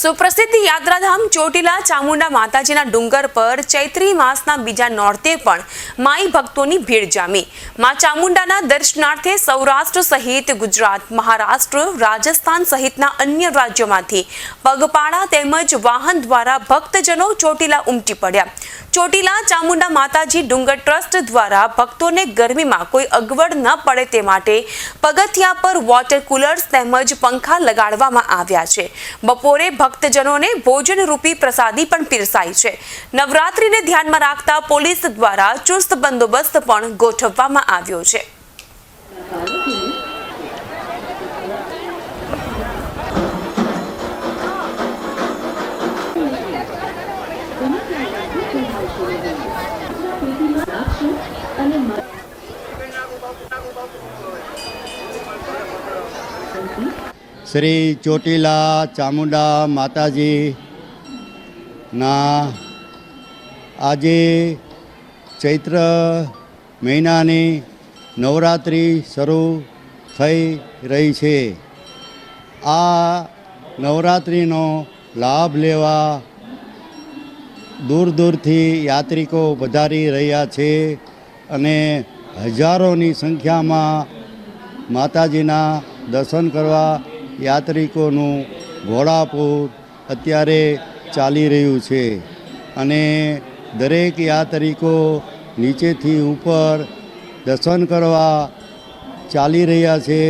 સુપ્રસિદ્ધ યાત્રાધામ ચોટીલા ચામુંડા માતાજીના ડુંગર પર ચૈત્રી માસના બીજા નોરતે પણ માઈ ભક્તોની ભીડ જામી. મા ચામુંડાના દર્શનાર્થે સૌરાષ્ટ્ર સહિત ગુજરાત, મહારાષ્ટ્ર, રાજસ્થાન સહિતના અન્ય રાજ્યોમાંથી પગપાળા તેમજ વાહન દ્વારા ભક્તજનો ચોટીલા ઉમટી પડ્યા. ચોટીલા ચામુંડા માતાજી ડુંગર ટ્રસ્ટ દ્વારા ભક્તોને ગરમીમાં કોઈ અગવડ ન પડે તે માટે પગથિયા પર વોટર કુલર્સ તેમજ પંખા લગાડવામાં આવ્યા છે. બપોરે ભક્તજનોને ભોજન રૂપી પ્રસાદી પણ પીરસાઈ છે. નવરાત્રીને ધ્યાનમાં રાખતા પોલીસ દ્વારા ચુસ્ત બંદોબસ્ત પણ ગોઠવવામાં આવ્યો છે. શ્રી ચોટીલા ચામુંડા માતાજી ના આજે ચૈત્ર મહિનાની નવરાત્રિ શરૂ થઈ રહી છે. આ નવરાત્રિનો લાભ લેવા દૂર દૂરથી યાત્રિકો વધારી રહ્યા છે અને હજારોની સંખ્યામાં માતાજીના દર્શન કરવા યાત્રિકોનું ઘોડાપૂર અત્યારે ચાલી રહ્યું છે અને દરેક યાત્રિકો નીચેથી ઉપર દર્શન કરવા ચાલી રહ્યા છે.